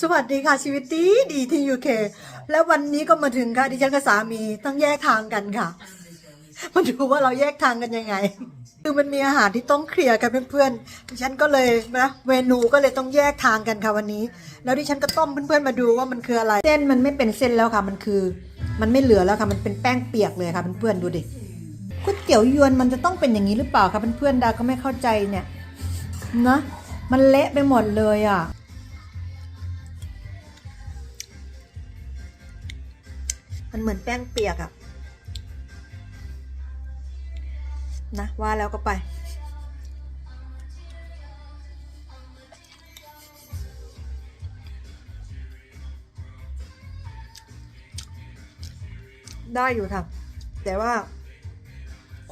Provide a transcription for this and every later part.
สวัสดีค่ะชีวิตดีดีที่ยูเคและวันนี้ก็มาถึงค่ะดิฉันกับสามีต้องแยกทางกันค่ะมาดูว่าเราแยกทางกันยังไง คือมันมีอาหารที่ต้องเคลียร์กันเพื่อนๆดิฉันก็เลยนะเมนูก็เลยต้องแยกทางกันค่ะวันนี้ แล้วดิฉันก็ต้มเพื่อนๆมาดูว่ามันคืออะไร เส้นมันไม่เป็นเส้นแล้วค่ะ มันคือ มันไม่เหลือแล้วค่ะมันเป็นแป้งเปียกเลยค่ะเพื่อนๆดูดิก๋วยเตี๋ยวยวนมันจะต้องเป็นอย่างนี้หรือเปล่าคะเพื่อนๆดาก็ไม่เข้าใจเนี่ยนะมันเละไปหมดเลยอะ มันเหมือนแป้งเปียกอะนะว่าแล้วก็ไป ได้อยู่ค่ะ แต่ว่า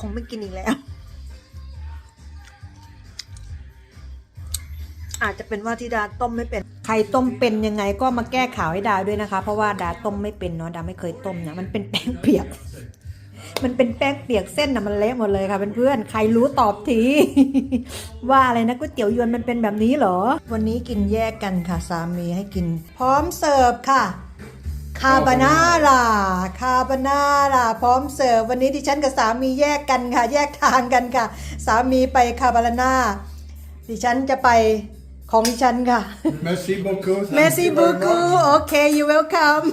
คงไม่กินอีกแล้ว อาจจะเป็นว่าที่ดาต้มไม่เป็น ครต้มเป็นยังไงก็มาแก้ข่าวให้ดาด้วยนะคะ เพราะว่าดาต้มไม่เป็นเนาะดาไม่เคยต้มเนี่ยมันเป็นแป้งเปียก มันเป็นแป้งเปียกเส้นนะมันเละหมดเลยค่ะเพื่อนๆใครรู้ตอบที ว่าอะไรนะก๋วยเตี๋ยวยวนมันเป็นแบบนี้เหรอ วันนี้กินแยกกันค่ะสามีให้กิน พร้อมเสิร์ฟค่ะคาบานาร่าคาบานาร่าพร้อมเสิร์ฟวันนี้ดิฉันกับสามีแยกกันค่ะ แยกทางกันค่ะ สามีไปคาบาน่าดิฉันจะไป ของดิฉันค่ะ Merci beaucoup. thank Merci you very beaucoup much. โอเค you welcome